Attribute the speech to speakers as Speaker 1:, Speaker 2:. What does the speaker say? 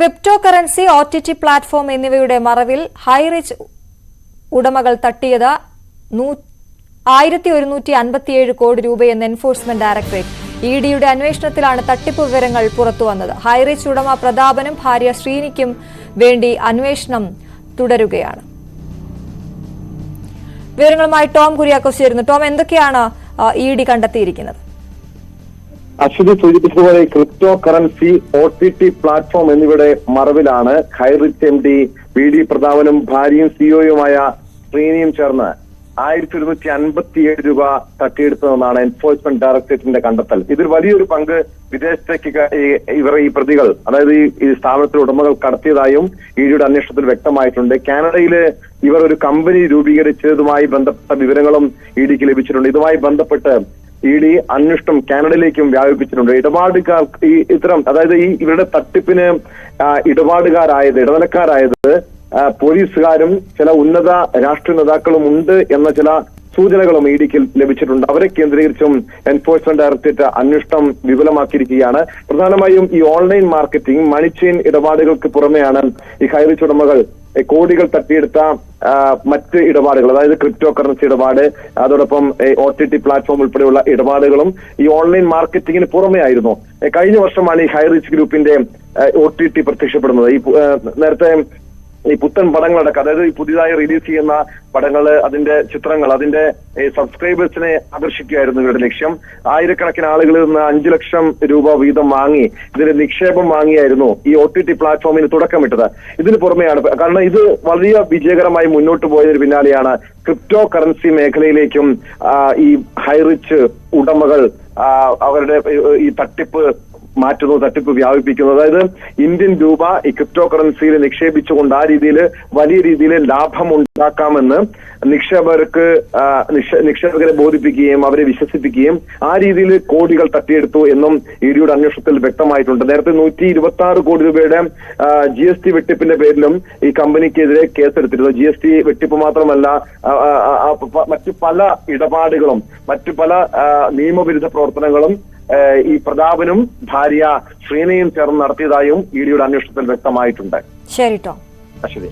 Speaker 1: Crypto currency O T T platform എന്നിവയുടെ മറവിൽ ഹൈറിച്ച് ഉടമകൾ തട്ടിയത് ആയിരത്തി ഒരുന്നൂറ്റി അൻപത്തിയേഴ് കോടി രൂപയെന്ന് എൻഫോഴ്സ്മെന്റ് ഡയറക്ടറേറ്റ് ഇ ഡിയുടെ അന്വേഷണത്തിലാണ് തട്ടിപ്പ് വിവരങ്ങൾ പുറത്തുവന്നത് ഹൈറിച്ച് ഉടമ പ്രതാപനും ഭാര്യ ശ്രീനിക്കും വേണ്ടി അന്വേഷണം തുടരുകയാണ്. വിവരങ്ങളുമായി ടോം കുര്യാക്കോസ് ചേരുന്നു. ടോം എന്തൊക്കെയാണ് ഇ ഡി കണ്ടെത്തിയിരിക്കുന്നത്?
Speaker 2: അശ്വതി സൂചിപ്പിച്ചതുപോലെ crypto currency O T T platform എന്നിവയുടെ മറവിലാണ് Highrich M D V D പ്രതാപനും ഭാര്യയും സിഒയുമായ ശ്രീനിയും ചേർന്ന് ആയിരത്തി ഒരുന്നൂറ്റി അൻപത്തിയേഴ് രൂപ തട്ടിയെടുത്തതെന്നാണ് എൻഫോഴ്സ്മെന്റ് ഡയറക്ടറേറ്റിന്റെ കണ്ടെത്തൽ. ഇതിൽ വലിയൊരു പങ്ക് വിദേശത്തേക്ക് ഇവർ ഈ പ്രതികൾ അതായത് ഈ- സ്ഥാപനത്തിലെ ഉടമകൾ കടത്തിയതായും ഇഡിയുടെ അന്വേഷണത്തിൽ വ്യക്തമായിട്ടുണ്ട്. കാനഡയിൽ ഇവർ ഒരു കമ്പനി രൂപീകരിച്ചതുമായി ബന്ധപ്പെട്ട വിവരങ്ങളും ഇ ഡിക്ക് ലഭിച്ചിട്ടുണ്ട്. ഇതുമായി ബന്ധപ്പെട്ട് ഇ ഡി അന്വേഷണം കാനഡയിലേക്കും വ്യാപിപ്പിച്ചിട്ടുണ്ട്. ഇടപാടുകാർ ഈ ഇത്തരം അതായത് ഈ ഇവരുടെ തട്ടിപ്പിന് ഇടപാടുകാരായത് ഇടനിലക്കാരായത് പോലീസുകാരും ചില ഉന്നത രാഷ്ട്രീയ നേതാക്കളും ഉണ്ട് എന്ന ചില സൂചനകളും ഇ ഡിക്ക് ലഭിച്ചിട്ടുണ്ട്. അവരെ കേന്ദ്രീകരിച്ചും എൻഫോഴ്സ്മെന്റ് ഡയറക്ടറേറ്റ് അന്വേഷണം വിപുലമാക്കിയിരിക്കുകയാണ്. പ്രധാനമായും ഈ online marketing money chain chain ഇടപാടുകൾക്ക് പുറമെയാണ് ഈ ഹൈറിച്ച് കോടികൾ തട്ടിയെടുത്ത മറ്റ് ഇടപാടുകൾ അതായത് ക്രിപ്റ്റോ കറൻസി ഇടപാട് അതോടൊപ്പം ഒ ടി ടി പ്ലാറ്റ്ഫോം ഉൾപ്പെടെയുള്ള ഇടപാടുകളും ഈ ഓൺലൈൻ മാർക്കറ്റിങ്ങിന് പുറമെ ആയിരുന്നു കഴിഞ്ഞ വർഷമാണ് ഈ ഹൈറിച്ച് ഗ്രൂപ്പിന്റെ ഒ ടി ടി പ്രത്യക്ഷപ്പെടുന്നത്. ഈ നേരത്തെ ഈ പുത്തൻ പടങ്ങളടക്കം അതായത് ഈ പുതിയതായി റിലീസ് ചെയ്യുന്ന പടങ്ങൾ അതിന്റെ ചിത്രങ്ങൾ അതിന്റെ സബ്സ്ക്രൈബേഴ്സിനെ ആകർഷിക്കുകയായിരുന്നു ഇവരുടെ ലക്ഷ്യം. ആയിരക്കണക്കിന് ആളുകളിൽ നിന്ന് അഞ്ചു ലക്ഷം രൂപ വീതം വാങ്ങി ഇതിന്റെ നിക്ഷേപം വാങ്ങിയായിരുന്നു ഈ ഒ ടി ടി പ്ലാറ്റ്ഫോമിന് തുടക്കമിട്ടത്. ഇതിന് പുറമെയാണ് കാരണം ഇത് വലിയ വിജയകരമായി മുന്നോട്ട് പോയതിന് പിന്നാലെയാണ് ക്രിപ്റ്റോ കറൻസി മേഖലയിലേക്കും ഈ ഹൈറിച്ച് ഉടമകൾ അവരുടെ ഈ തട്ടിപ്പ് മാറ്റുന്നു തട്ടിപ്പ് വ്യാപിപ്പിക്കുന്നു. അതായത് ഇന്ത്യൻ രൂപ ഈ ക്രിപ്റ്റോ കറൻസിയിൽ നിക്ഷേപിച്ചുകൊണ്ട് ആ രീതിയിൽ വലിയ രീതിയിൽ ലാഭം ഉണ്ടാക്കാമെന്ന് നിക്ഷേപകർക്ക് നിക്ഷേപകരെ ബോധിപ്പിക്കുകയും അവരെ വിശ്വസിപ്പിക്കുകയും ആ രീതിയിൽ കോടികൾ തട്ടിയെടുത്തു എന്നും ഇ ഡിയുടെ അന്വേഷണത്തിൽ വ്യക്തമായിട്ടുണ്ട്. നേരത്തെ നൂറ്റി ഇരുപത്തി ആറ് കോടി രൂപയുടെ ജി എസ് ടി വെട്ടിപ്പിന്റെ പേരിലും ഈ കമ്പനിക്കെതിരെ കേസെടുത്തിരുന്നു. ജി എസ് ടി വെട്ടിപ്പ് മാത്രമല്ല മറ്റു പല ഇടപാടുകളും മറ്റു പല നിയമവിരുദ്ധ പ്രവർത്തനങ്ങളും ഈ പ്രതാപനും ഭാര്യ ശ്രീനയും ചേർന്ന് നടത്തിയതായും ഇഡിയുടെ ഡിയുടെ അന്വേഷണത്തിൽ വ്യക്തമായിട്ടുണ്ട്.
Speaker 1: ശരി ടോം.
Speaker 2: അശ്വതി.